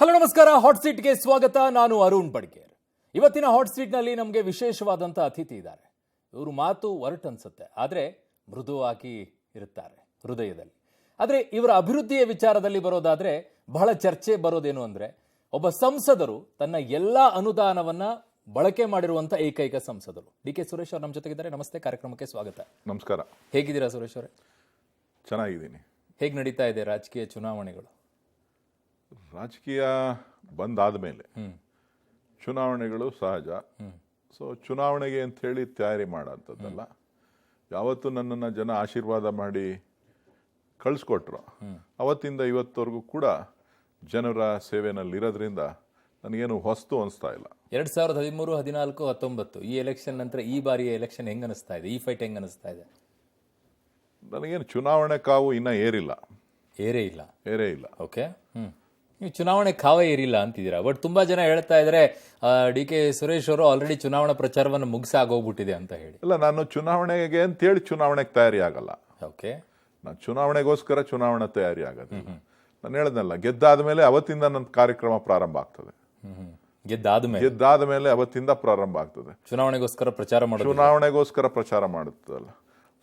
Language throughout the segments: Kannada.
ಹಲೋ ನಮಸ್ಕಾರ. ಹಾಟ್ ಸೀಟ್ಗೆ ಸ್ವಾಗತ. ನಾನು ಅರುಣ್ ಬಡ್ಗೇರ್. ಇವತ್ತಿನ ಹಾಟ್ ಸೀಟ್ನಲ್ಲಿ ನಮಗೆ ವಿಶೇಷವಾದಂಥ ಅತಿಥಿ ಇದ್ದಾರೆ. ಇವರು ಮಾತು ಒರಟು ಅನ್ಸುತ್ತೆ. ಆದರೆ ಮೃದುವಾಗಿ ಇರುತ್ತಾರೆ ಹೃದಯದಲ್ಲಿ. ಆದರೆ ಇವರ ಅಭಿವೃದ್ಧಿಯ ವಿಚಾರದಲ್ಲಿ ಬರೋದಾದ್ರೆ ಬಹಳ ಚರ್ಚೆ ಬರೋದೇನು ಅಂದ್ರೆ ಒಬ್ಬ ಸಂಸದರು ತನ್ನ ಎಲ್ಲ ಅನುದಾನವನ್ನ ಬಳಕೆ ಮಾಡಿರುವಂತ ಏಕೈಕ ಸಂಸದರು. ಡಿ ಕೆ ಸುರೇಶ್ ಅವರು ನಮ್ಮ ಜೊತೆಗಿದ್ದಾರೆ. ನಮಸ್ತೆ. ಕಾರ್ಯಕ್ರಮಕ್ಕೆ ಸ್ವಾಗತ. ನಮಸ್ಕಾರ. ಹೇಗಿದ್ದೀರಾ ಸುರೇಶ್ ಅವರೇ? ಚೆನ್ನಾಗಿದ್ದೀನಿ. ಹೇಗೆ ನಡೀತಾ ಇದೆ ರಾಜಕೀಯ ಚುನಾವಣೆಗಳು? ರಾಜಕೀಯ ಬಂದಾದ ಮೇಲೆ ಚುನಾವಣೆಗಳು ಸಹಜ. ಸೊ ಚುನಾವಣೆಗೆ ಅಂತ ಹೇಳಿ ತಯಾರಿ ಮಾಡೋಂಥದ್ದಲ್ಲ. ಯಾವತ್ತು ನನ್ನನ್ನು ಜನ ಆಶೀರ್ವಾದ ಮಾಡಿ ಕಳಿಸ್ಕೊಟ್ರು. ಅವತ್ತಿಂದ ಇವತ್ತವರೆಗೂ ಕೂಡ ಜನರ ಸೇವೆನಲ್ಲಿ ಇರೋದ್ರಿಂದ ನನಗೇನು ಹೊಸ್ತು ಅನಿಸ್ತಾ ಇಲ್ಲ. ಎರಡು ಸಾವಿರದ ಹದಿಮೂರು ಹದಿನಾಲ್ಕು ಹತ್ತೊಂಬತ್ತು ಈ ಎಲೆಕ್ಷನ್ ನಂತರ ಈ ಬಾರಿಯ ಎಲೆಕ್ಷನ್ ಹೆಂಗೆ ಅನಿಸ್ತಾ ಇದೆ? ಈ ಫೈಟ್ ಹೆಂಗೆ ಅನಿಸ್ತಾ ಇದೆ? ನನಗೇನು ಚುನಾವಣೆ ಕಾವು ಇನ್ನೂ ಏರಿಲ್ಲ. ಏರೇ ಇಲ್ಲ. ಏರೇ ಇಲ್ಲ. Okay hmm. ನೀವು ಚುನಾವಣೆ ಕಾವ ಏರಿಲ್ಲ ಅಂತಿದ್ದೀರಾ? ಬಟ್ ತುಂಬಾ ಜನ ಹೇಳ್ತಾ ಇದ್ರೆ ಡಿ ಕೆ ಸುರೇಶ್ ಅವರು ಆಲ್ರೆಡಿ ಚುನಾವಣಾ ಪ್ರಚಾರವನ್ನು ಮುಗಿಸಾಗೋಗ್ಬಿಟ್ಟಿದೆ ಅಂತ ಹೇಳಿ. ಇಲ್ಲ ನಾನು ಚುನಾವಣೆಗೆ ಅಂತೇಳಿ ಚುನಾವಣೆಗೆ ತಯಾರಿ ಆಗಲ್ಲ ಓಕೆ ನಾನು ಚುನಾವಣೆಗೋಸ್ಕರ ಚುನಾವಣೆ ತಯಾರಿ ಆಗೋದು ನಾನು ಹೇಳ್ದಲ್ಲ ಗೆದ್ದಾದ ಮೇಲೆ ಅವತ್ತಿಂದ ನನ್ನ ಕಾರ್ಯಕ್ರಮ ಪ್ರಾರಂಭ ಆಗ್ತದೆ. ಗೆದ್ದಾದ ಮೇಲೆ? ಗೆದ್ದಾದ ಮೇಲೆ ಅವತ್ತಿಂದ ಪ್ರಾರಂಭ ಆಗ್ತದೆ. ಚುನಾವಣೆಗೋಸ್ಕರ ಪ್ರಚಾರ ಮಾಡೋದು ಚುನಾವಣೆಗೋಸ್ಕರ ಪ್ರಚಾರ ಮಾಡುತ್ತಲ್ಲ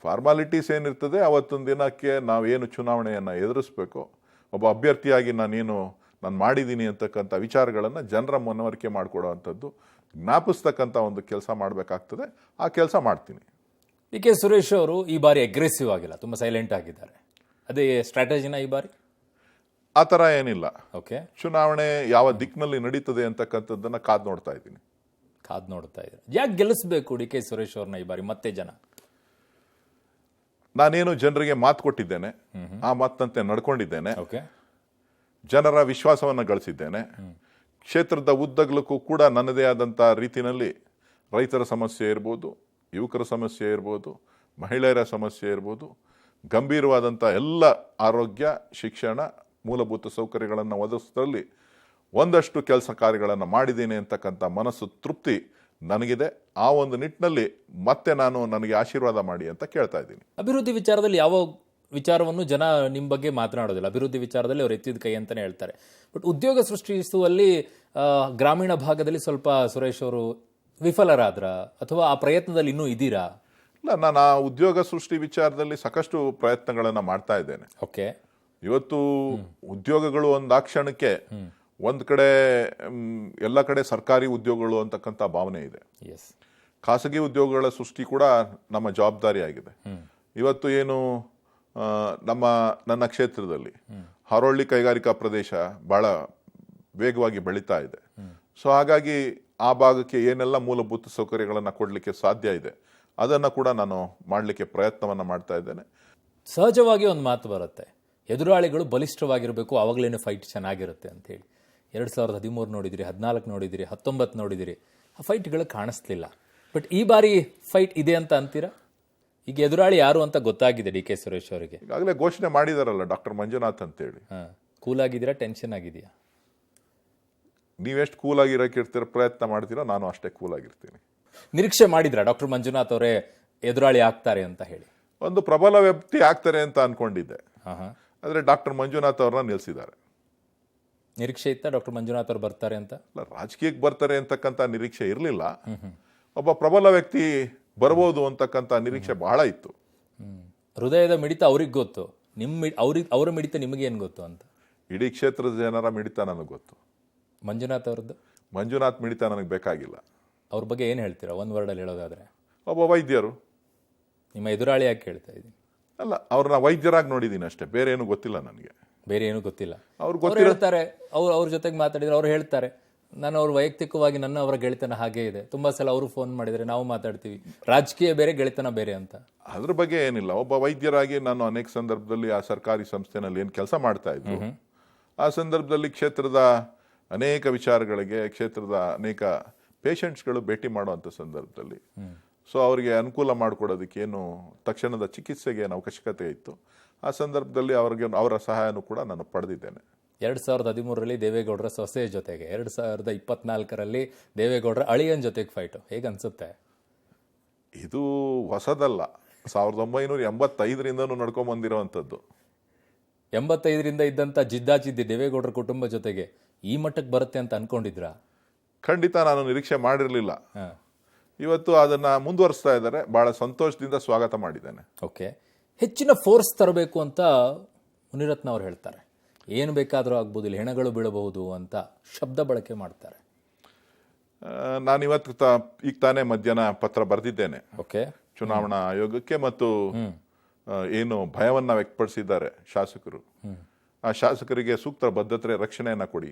ಫಾರ್ಮಾಲಿಟೀಸ್ ಏನಿರ್ತದೆ ಅವತ್ತೊಂದು ದಿನಕ್ಕೆ ನಾವೇನು ಚುನಾವಣೆಯನ್ನು ಎದುರಿಸ್ಬೇಕು ಒಬ್ಬ ಅಭ್ಯರ್ಥಿಯಾಗಿ ನಾನೇನು ನಾನು ಮಾಡಿದ್ದೀನಿ ಅಂತಕ್ಕಂಥ ವಿಚಾರಗಳನ್ನು ಜನರ ಮನವರಿಕೆ ಮಾಡಿಕೊಡುವಂಥದ್ದು ಜ್ಞಾಪಿಸ್ತಕ್ಕಂಥ ಒಂದು ಕೆಲಸ ಮಾಡಬೇಕಾಗ್ತದೆ. ಆ ಕೆಲಸ ಮಾಡ್ತೀನಿ. ಡಿ ಕೆ ಸುರೇಶ್ ಅವರು ಈ ಬಾರಿ ಅಗ್ರೆಸಿವ್ ಆಗಿಲ್ಲ ತುಂಬ ಸೈಲೆಂಟ್ ಆಗಿದ್ದಾರೆ. ಅದೇ ಸ್ಟ್ರಾಟಜಿನ ಈ ಬಾರಿ? ಆ ಥರ ಏನಿಲ್ಲ. ಓಕೆ ಚುನಾವಣೆ ಯಾವ ದಿಕ್ಕಿನಲ್ಲಿ ನಡೀತದೆ ಅಂತಕ್ಕಂಥದ್ದನ್ನು ಕಾದು ನೋಡ್ತಾ ಇದ್ದೀನಿ. ಕಾದು ನೋಡ್ತಾ ಇದ್ದಾರೆ. ಯಾಕೆ ಗೆಲ್ಲಿಸ್ಬೇಕು ಡಿ ಕೆ ಸುರೇಶ್ ಅವ್ರನ್ನ ಈ ಬಾರಿ ಮತ್ತೆ ಜನ? ನಾನೇನು ಜನರಿಗೆ ಮಾತು ಕೊಟ್ಟಿದ್ದೇನೆ ಆ ಮಾತಂತೆ ನಡ್ಕೊಂಡಿದ್ದೇನೆ. ಓಕೆ ಜನರ ವಿಶ್ವಾಸವನ್ನು ಗಳಿಸಿದ್ದೇನೆ. ಕ್ಷೇತ್ರದ ಉದ್ದಗಲಕ್ಕೂ ಕೂಡ ನನ್ನದೇ ಆದಂಥ ರೀತಿಯಲ್ಲಿ ರೈತರ ಸಮಸ್ಯೆ ಇರ್ಬೋದು, ಯುವಕರ ಸಮಸ್ಯೆ ಇರ್ಬೋದು, ಮಹಿಳೆಯರ ಸಮಸ್ಯೆ ಇರ್ಬೋದು ಗಂಭೀರವಾದಂಥ ಎಲ್ಲ ಆರೋಗ್ಯ, ಶಿಕ್ಷಣ, ಮೂಲಭೂತ ಸೌಕರ್ಯಗಳನ್ನು ಒದಗಿಸೋದ್ರಲ್ಲಿ ಒಂದಷ್ಟು ಕೆಲಸ ಕಾರ್ಯಗಳನ್ನು ಮಾಡಿದ್ದೀನಿ ಅಂತಕ್ಕಂಥ ಮನಸ್ಸು ತೃಪ್ತಿ ನನಗಿದೆ. ಆ ಒಂದು ನಿಟ್ಟಿನಲ್ಲಿ ಮತ್ತೆ ನಾನು ನನಗೆ ಆಶೀರ್ವಾದ ಮಾಡಿ ಅಂತ ಕೇಳ್ತಾ ಇದ್ದೀನಿ. ಅಭಿವೃದ್ಧಿ ವಿಚಾರದಲ್ಲಿ ಯಾವ ವಿಚಾರವನ್ನು ಜನ ನಿಮ್ಮ ಬಗ್ಗೆ ಮಾತನಾಡೋದಿಲ್ಲ. ಅಭಿವೃದ್ಧಿ ವಿಚಾರದಲ್ಲಿ ಅವ್ರು ಎತ್ತಿದ ಕೈ ಅಂತಾನೆ ಹೇಳ್ತಾರೆ. ಬಟ್ ಉದ್ಯೋಗ ಸೃಷ್ಟಿಸುವಲ್ಲಿ ಗ್ರಾಮೀಣ ಭಾಗದಲ್ಲಿ ಸ್ವಲ್ಪ ಸುರೇಶ್ ಅವರು ವಿಫಲರಾದ್ರ? ಅಥವಾ ಆ ಪ್ರಯತ್ನದಲ್ಲಿ ಇನ್ನೂ ಇದ್ದೀರಾ ನಾನು ಆ ಉದ್ಯೋಗ ಸೃಷ್ಟಿ ವಿಚಾರದಲ್ಲಿ ಸಾಕಷ್ಟು ಪ್ರಯತ್ನಗಳನ್ನು ಮಾಡ್ತಾ ಇದ್ದೇನೆ. ಓಕೆ. ಇವತ್ತು ಉದ್ಯೋಗಗಳು ಒಂದು ಆ ಕ್ಷಣಕ್ಕೆ ಒಂದ್ ಕಡೆ ಎಲ್ಲ ಕಡೆ ಸರ್ಕಾರಿ ಉದ್ಯೋಗಗಳು ಅಂತಕ್ಕಂಥ ಭಾವನೆ ಇದೆ. ಎಸ್ ಖಾಸಗಿ ಉದ್ಯೋಗಗಳ ಸೃಷ್ಟಿ ಕೂಡ ನಮ್ಮ ಜವಾಬ್ದಾರಿ ಆಗಿದೆ ಇವತ್ತು ಏನು ನಮ್ಮ, ನನ್ನ ಕ್ಷೇತ್ರದಲ್ಲಿ ಹರೋಳ್ಳಿ ಕೈಗಾರಿಕಾ ಪ್ರದೇಶ ಬಹಳ ವೇಗವಾಗಿ ಬೆಳೀತಾ ಇದೆ. ಸೊ ಹಾಗಾಗಿ ಆ ಭಾಗಕ್ಕೆ ಏನೆಲ್ಲ ಮೂಲಭೂತ ಸೌಕರ್ಯಗಳನ್ನು ಕೊಡಲಿಕ್ಕೆ ಸಾಧ್ಯ ಇದೆ, ಅದನ್ನು ಕೂಡ ನಾನು ಮಾಡಲಿಕ್ಕೆ ಪ್ರಯತ್ನವನ್ನು ಮಾಡ್ತಾ ಇದ್ದೇನೆ. ಸಹಜವಾಗಿ ಒಂದು ಮಾತು ಬರುತ್ತೆ, ಎದುರಾಳಿಗಳು ಬಲಿಷ್ಠವಾಗಿರಬೇಕು ಆವಾಗಲೇನು ಫೈಟ್ ಚೆನ್ನಾಗಿರುತ್ತೆ ಅಂತ ಹೇಳಿ. ಎರಡು ಸಾವಿರದ ಹದಿಮೂರು ನೋಡಿದಿರಿ, ಹದಿನಾಲ್ಕು ನೋಡಿದಿರಿ, ಹತ್ತೊಂಬತ್ತು ನೋಡಿದಿರಿ, ಆ ಫೈಟ್ಗಳು ಕಾಣಿಸ್ಲಿಲ್ಲ. ಬಟ್ ಈ ಬಾರಿ ಫೈಟ್ ಇದೆ ಅಂತ ಅಂತೀರಾ? ಈಗ ಎದುರಾಳಿ ಯಾರು ಅಂತ ಗೊತ್ತಾಗಿದೆ ಡಿ ಕೆ ಸುರೇಶ್ ಅವರಿಗೆ? ಈಗಾಗಲೇ ಘೋಷಣೆ ಮಾಡಿದಾರಲ್ಲ ಡಾಕ್ಟರ್ ಮಂಜುನಾಥ್ ಅಂತೇಳಿ. ಹಾಂ ಕೂಲ್ ಆಗಿದ್ದೀರಾ ಟೆನ್ಷನ್ ಆಗಿದೆಯಾ ನೀವೆಷ್ಟು ಆಗಿರಕ್ಕೆ ಇರ್ತೀರ ಪ್ರಯತ್ನ ಮಾಡ್ತೀರೋ ನಾನು ಅಷ್ಟೇ ಕೂಲ್ ಆಗಿರ್ತೀನಿ ನಿರೀಕ್ಷೆ ಮಾಡಿದ್ರ ಡಾಕ್ಟರ್ ಮಂಜುನಾಥ್ ಅವರೇ ಎದುರಾಳಿ ಆಗ್ತಾರೆ ಅಂತ ಹೇಳಿ? ಒಂದು ಪ್ರಬಲ ವ್ಯಕ್ತಿ ಆಗ್ತಾರೆ ಅಂತ ಅನ್ಕೊಂಡಿದ್ದೆ. ಆದರೆ ಡಾಕ್ಟರ್ ಮಂಜುನಾಥ್ ಅವ್ರನ್ನ ನಿಲ್ಲಿಸಿದ್ದಾರೆ ನಿರೀಕ್ಷೆ ಇತ್ತಾ ಡಾಕ್ಟರ್ ಮಂಜುನಾಥ್ ಅವ್ರು ಬರ್ತಾರೆ ಅಂತ? ಅಲ್ಲ ರಾಜಕೀಯಕ್ಕೆ ಬರ್ತಾರೆ ಅಂತಕ್ಕಂಥ ನಿರೀಕ್ಷೆ ಇರಲಿಲ್ಲ. ಒಬ್ಬ ಪ್ರಬಲ ವ್ಯಕ್ತಿ ಬರ್ಬೋದು ಅಂತಕ್ಕಂಥ ನಿರೀಕ್ಷೆ ಬಹಳ ಇತ್ತು. ಹೃದಯದ ಮಿಡಿತ ಅವ್ರಿಗೆ ಗೊತ್ತು. ನಿಮ್ಮ ಅವ್ರಿಗೆ ಅವರ ಮಿಡಿತ ನಿಮಗೆ ಏನು ಗೊತ್ತು ಅಂತ? ಇಡೀ ಕ್ಷೇತ್ರದ ಜನರ ಮಿಡಿತ ನನಗೆ ಗೊತ್ತು. ಮಂಜುನಾಥ್ ಅವ್ರದ್ದು? ಮಂಜುನಾಥ್ ಮಿಡಿತ ನನಗೆ ಬೇಕಾಗಿಲ್ಲ. ಅವ್ರ ಬಗ್ಗೆ ಏನು ಹೇಳ್ತೀರಾ? ಒಂದು ವರ್ಡಲ್ಲಿ ಹೇಳೋದಾದ್ರೆ. ಒಬ್ಬ ವೈದ್ಯರು. ನಿಮ್ಮ ಎದುರಾಳಿ ಯಾಕೆ ಹೇಳ್ತಾ ಇದ್ದೀನಿ? ಅಲ್ಲ ಅವ್ರನ್ನ ವೈದ್ಯರಾಗಿ ನೋಡಿದ್ದೀನಿ ಅಷ್ಟೇ. ಬೇರೆ ಏನು ಗೊತ್ತಿಲ್ಲ ನನಗೆ. ಬೇರೆ ಏನು ಗೊತ್ತಿಲ್ಲ. ಅವ್ರು ಹೇಳ್ತಾರೆ. ಅವ್ರು ಅವ್ರ ಜೊತೆಗೆ ಮಾತಾಡಿದ್ರೆ ಅವ್ರು ಹೇಳ್ತಾರೆ. ನಾನು ಅವ್ರ ವೈಯಕ್ತಿಕವಾಗಿ ನನ್ನ ಅವರ ಗೆಳೆತನ ಹಾಗೆ ಇದೆ. ತುಂಬಾ ಸಲ ಅವರು ಫೋನ್ ಮಾಡಿದರೆ ನಾವು ಮಾತಾಡ್ತೀವಿ. ರಾಜಕೀಯ ಬೇರೆ ಗೆಳೆತನ ಬೇರೆ ಅಂತ. ಅದ್ರ ಬಗ್ಗೆ ಏನಿಲ್ಲ. ಒಬ್ಬ ವೈದ್ಯರಾಗಿ ನಾನು ಅನೇಕ ಸಂದರ್ಭದಲ್ಲಿ ಆ ಸರ್ಕಾರಿ ಸಂಸ್ಥೆನಲ್ಲಿ ಏನು ಕೆಲಸ ಮಾಡ್ತಾ ಇದ್ದೆ ಆ ಸಂದರ್ಭದಲ್ಲಿ ಕ್ಷೇತ್ರದ ಅನೇಕ ವಿಚಾರಗಳಿಗೆ ಕ್ಷೇತ್ರದ ಅನೇಕ ಪೇಷಂಟ್ಸ್ಗಳು ಭೇಟಿ ಮಾಡುವಂಥ ಸಂದರ್ಭದಲ್ಲಿ. ಸೊ ಅವರಿಗೆ ಅನುಕೂಲ ಮಾಡಿಕೊಡೋದಕ್ಕೆ ಏನು ತಕ್ಷಣದ ಚಿಕಿತ್ಸೆಗೆ ಏನು ಅವಶ್ಯಕತೆ ಇತ್ತು. ಆ ಸಂದರ್ಭದಲ್ಲಿ ಅವ್ರಿಗೆ ಅವರ ಸಹಾಯನೂ ಕೂಡ ನಾನು ಪಡೆದಿದ್ದೇನೆ. ಎರಡ್ ಸಾವಿರದ ಹದಿಮೂರರಲ್ಲಿ ದೇವೇಗೌಡರ ಸೊಸೆಯ ಜೊತೆಗೆ ಎರಡು ಸಾವಿರದ ಇಪ್ಪತ್ನಾಲ್ಕರಲ್ಲಿ ದೇವೇಗೌಡರ ಅಳಿಯನ್ ಜೊತೆಗೆ ಫೈಟು ಹೇಗೆ ಅನಿಸುತ್ತೆ? ಇದು ಹೊಸದಲ್ಲ. ಸಾವಿರದ ಒಂಬೈನೂರ ಎಂಬತ್ತೈದರಿಂದನೂ ನಡ್ಕೊಂಬಂದಿರುವಂಥದ್ದು. ಎಂಬತ್ತೈದರಿಂದ ಇದ್ದಂಥ ಜಿದ್ದಾಜಿದ್ದಿ ದೇವೇಗೌಡರ ಕುಟುಂಬ ಜೊತೆಗೆ ಈ ಮಟ್ಟಕ್ಕೆ ಬರುತ್ತೆ ಅಂತ ಅನ್ಕೊಂಡಿದ್ರಾ? ಖಂಡಿತ ನಾನು ನಿರೀಕ್ಷೆ ಮಾಡಿರಲಿಲ್ಲ. ಇವತ್ತು ಅದನ್ನು ಮುಂದುವರಿಸ್ತಾ ಇದ್ದಾರೆ. ಭಾಳ ಸಂತೋಷದಿಂದ ಸ್ವಾಗತ ಮಾಡಿದ್ದೇನೆ. ಓಕೆ. ಹೆಚ್ಚಿನ ಫೋರ್ಸ್ ತರಬೇಕು ಅಂತ ಮುನಿರತ್ನ ಅವ್ರು ಹೇಳ್ತಾರೆ. ಏನು ಬೇಕಾದರೂ ಆಗ್ಬೋದು ಇಲ್ಲಿ ಹೆಣಗಳು ಬೀಳಬಹುದು ಅಂತ ಶಬ್ದ ಬಳಕೆ ಮಾಡ್ತಾರೆ. ನಾನು ಇವತ್ತು ತ ಈಗ ತಾನೇ ಮಧ್ಯಾಹ್ನ ಪತ್ರ ಬರೆದಿದ್ದೇನೆ. ಓಕೆ. ಚುನಾವಣಾ ಆಯೋಗಕ್ಕೆ ಮತ್ತು ಏನು ಭಯವನ್ನು ವ್ಯಕ್ತಪಡಿಸಿದ್ದಾರೆ ಶಾಸಕರು. ಆ ಶಾಸಕರಿಗೆ ಸೂಕ್ತ ಬದ್ಧತೆ ರಕ್ಷಣೆಯನ್ನು ಕೊಡಿ.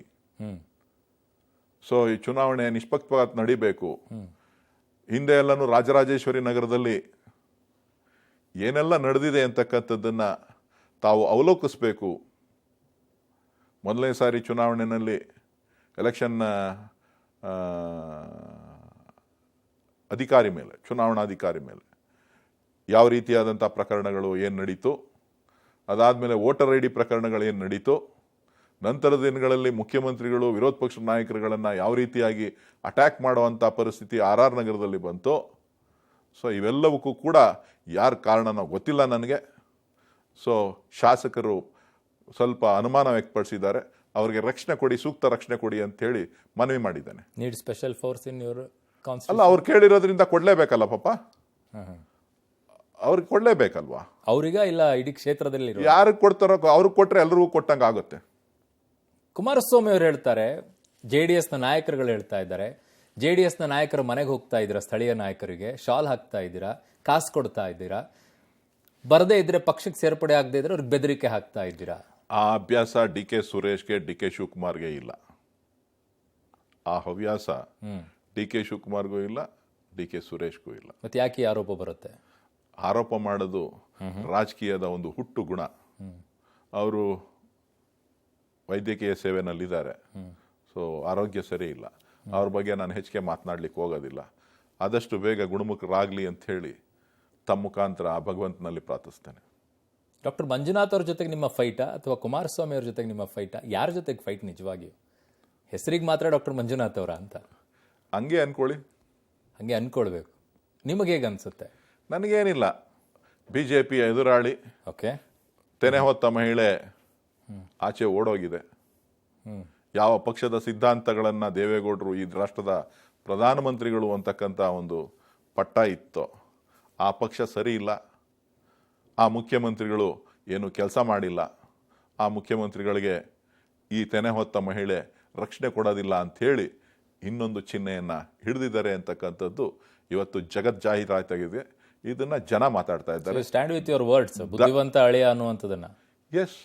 ಸೊ ಈ ಚುನಾವಣೆ ನಿಷ್ಪಕ್ಷಪಾತ ನಡಿಬೇಕು. ಹಿಂದೆ ಎಲ್ಲನೂ ರಾಜರಾಜೇಶ್ವರಿ ನಗರದಲ್ಲಿ ಏನೆಲ್ಲ ನಡೆದಿದೆ ಅಂತಕ್ಕಂಥದ್ದನ್ನು ತಾವು ಅವಲೋಕಿಸ್ಬೇಕು. ಮೊದಲನೇ ಸಾರಿ ಚುನಾವಣೆಯಲ್ಲಿ ಎಲೆಕ್ಷನ್ ಅಧಿಕಾರಿ ಮೇಲೆ, ಚುನಾವಣಾಧಿಕಾರಿ ಮೇಲೆ ಯಾವ ರೀತಿಯಾದಂಥ ಪ್ರಕರಣಗಳು ಏನು ನಡೀತು, ಅದಾದಮೇಲೆ ವೋಟರ್ ಐ ಡಿ ಪ್ರಕರಣಗಳು ಏನು ನಡೀತು, ನಂತರದ ದಿನಗಳಲ್ಲಿ ಮುಖ್ಯಮಂತ್ರಿಗಳು, ವಿರೋಧ ಪಕ್ಷದ ನಾಯಕರುಗಳನ್ನು ಯಾವ ರೀತಿಯಾಗಿ ಅಟ್ಯಾಕ್ ಮಾಡುವಂಥ ಪರಿಸ್ಥಿತಿ ಆರ್ ಆರ್ ನಗರದಲ್ಲಿ ಬಂತು, ಸೊ ಇವೆಲ್ಲವಕ್ಕೂ ಕೂಡ ಯಾರ ಕಾರಣನೋ ಗೊತ್ತಿಲ್ಲ ನನಗೆ. ಸೊ ಶಾಸಕರು ಸ್ವಲ್ಪ ಅನುಮಾನ ವ್ಯಕ್ತಪಡಿಸಿದ್ದಾರೆ. ಅವರಿಗೆ ರಕ್ಷಣೆ ಕೊಡಿ ಸೂಕ್ತ ರಕ್ಷಣೆ ಕೊಡಿ ಅಂತ ಹೇಳಿ ಮನವಿ ಮಾಡಿದ್ದಾನೆ. Need special force in your council ಅಲ್ಲ ಅವ್ರು ಕೇಳಿರೋದ್ರಿಂದ ಕೊಡ್ಲೇಬೇಕಲ್ಲ ಪಾಪ? ಅವ್ರಿಗೆ ಕೊಡ್ಲೇಬೇಕಲ್ವಾ? ಅವರಿಗ ಇಲ್ಲ ಇಡೀ ಕ್ಷೇತ್ರದಲ್ಲಿ ಯಾರಿಗೆ ಕೊಡ್ತಾರೋ ಅವ್ರಿಗೆ ಕೊಟ್ಟರೆ ಎಲ್ರಿಗೂ ಕೊಟ್ಟಂಗೆ ಆಗುತ್ತೆ. ಕುಮಾರಸ್ವಾಮಿ ಅವರು ಹೇಳ್ತಾರೆ ಜೆ ಡಿ ಎಸ್ನ ನಾಯಕರುಗಳು ಹೇಳ್ತಾ ಇದ್ದಾರೆ ಜೆ ಡಿ ಎಸ್ನ ನಾಯಕರು ಮನೆಗೆ ಹೋಗ್ತಾ ಇದ್ದೀರಾ ಸ್ಥಳೀಯ ನಾಯಕರಿಗೆ? ಶಾಲ್ ಹಾಕ್ತಾ ಇದ್ದೀರಾ? ಕಾಸು ಕೊಡ್ತಾ ಇದ್ದೀರಾ? ಬರದೇ ಇದ್ರೆ ಪಕ್ಷಕ್ಕೆ ಸೇರ್ಪಡೆ ಆಗದೆ ಇದ್ರೆ ಅವ್ರಿಗೆ ಬೆದರಿಕೆ ಹಾಕ್ತಾ ಇದ್ದೀರಾ? ಆ ಅಭ್ಯಾಸ ಡಿ ಕೆ ಸುರೇಶ್ಗೆ ಡಿ ಕೆ ಶಿವಕುಮಾರ್ಗೆ ಇಲ್ಲ. ಆ ಹವ್ಯಾಸ ಡಿ ಕೆ ಶಿವಕುಮಾರ್ಗೂ ಇಲ್ಲ ಡಿ ಕೆ ಸುರೇಶ್ಗೂ ಇಲ್ಲ. ಮತ್ತೆ ಯಾಕೆ ಆರೋಪ ಬರುತ್ತೆ? ಆರೋಪ ಮಾಡೋದು ರಾಜಕೀಯದ ಒಂದು ಹುಟ್ಟು ಗುಣ. ಅವರು ವೈದ್ಯಕೀಯ ಸೇವೆನಲ್ಲಿದ್ದಾರೆ. ಸೊ ಆರೋಗ್ಯ ಸರಿ ಇಲ್ಲ. ಅವ್ರ ಬಗ್ಗೆ ನಾನು ಹೆಚ್ಚಿಗೆ ಮಾತನಾಡ್ಲಿಕ್ಕೆ ಹೋಗೋದಿಲ್ಲ. ಆದಷ್ಟು ಬೇಗ ಗುಣಮುಖರಾಗಲಿ ಅಂತ ಹೇಳಿ ತಮ್ಮ ಮುಖಾಂತರ ಆ ಭಗವಂತನಲ್ಲಿ ಪ್ರಾರ್ಥಿಸ್ತೇನೆ. ಡಾಕ್ಟರ್ ಮಂಜುನಾಥ್ ಅವ್ರ ಜೊತೆಗೆ ನಿಮ್ಮ ಫೈಟಾ ಅಥವಾ ಕುಮಾರಸ್ವಾಮಿ ಅವ್ರ ಜೊತೆಗೆ ನಿಮ್ಮ ಫೈಟಾ ಯಾರ ಜೊತೆಗೆ ಫೈಟ್ ನಿಜವಾಗಿಯೂ? ಹೆಸರಿಗೆ ಮಾತ್ರ ಡಾಕ್ಟರ್ ಮಂಜುನಾಥ್ ಅವರ ಅಂತ. ಹಂಗೆ ಅನ್ಕೊಳ್ಳಿ. ಹಂಗೆ ಅನ್ಕೊಳ್ಬೇಕು. ನಿಮಗೆ ಹೇಗೆ ಅನಿಸುತ್ತೆ? ನನಗೇನಿಲ್ಲ. ಬಿ ಜೆ ಪಿಯ ಎದುರಾಳಿ. ಓಕೆ ತೆನೆ ಹೊತ್ತ ಮಹಿಳೆ ಆಚೆ ಓಡೋಗಿದೆ. ಯಾವ ಪಕ್ಷದ ಸಿದ್ಧಾಂತಗಳನ್ನು ದೇವೇಗೌಡರು ಈ ರಾಷ್ಟ್ರದ ಪ್ರಧಾನಮಂತ್ರಿಗಳು ಅಂತಕ್ಕಂಥ ಒಂದು ಪಟ್ಟ ಇತ್ತೋ ಆ ಪಕ್ಷ ಸರಿ ಇಲ್ಲ. ಆ ಮುಖ್ಯಮಂತ್ರಿಗಳು ಏನು ಕೆಲಸ ಮಾಡಿಲ್ಲ. ಆ ಮುಖ್ಯಮಂತ್ರಿಗಳಿಗೆ ಈ ತೆನೆ ಹೊತ್ತ ಮಹಿಳೆ ರಕ್ಷಣೆ ಕೊಡೋದಿಲ್ಲ ಅಂಥೇಳಿ ಇನ್ನೊಂದು ಚಿಹ್ನೆಯನ್ನು ಹಿಡಿದಿದ್ದಾರೆ ಅಂತಕ್ಕಂಥದ್ದು ಇವತ್ತು ಜಗತ್ ಜಾಹೀರಾತಾಗಿದೆ ಇದನ್ನು ಜನ ಮಾತಾಡ್ತಾ ಇದ್ದಾರೆ. ಸ್ಟ್ಯಾಂಡ್ ವಿತ್ ಯುವರ್ ವರ್ಡ್ಸ್ ಬುದ್ಧಿವಂತ ಅಳಿಯ ಅನ್ನುವಂಥದ್ದನ್ನು. ಎಸ್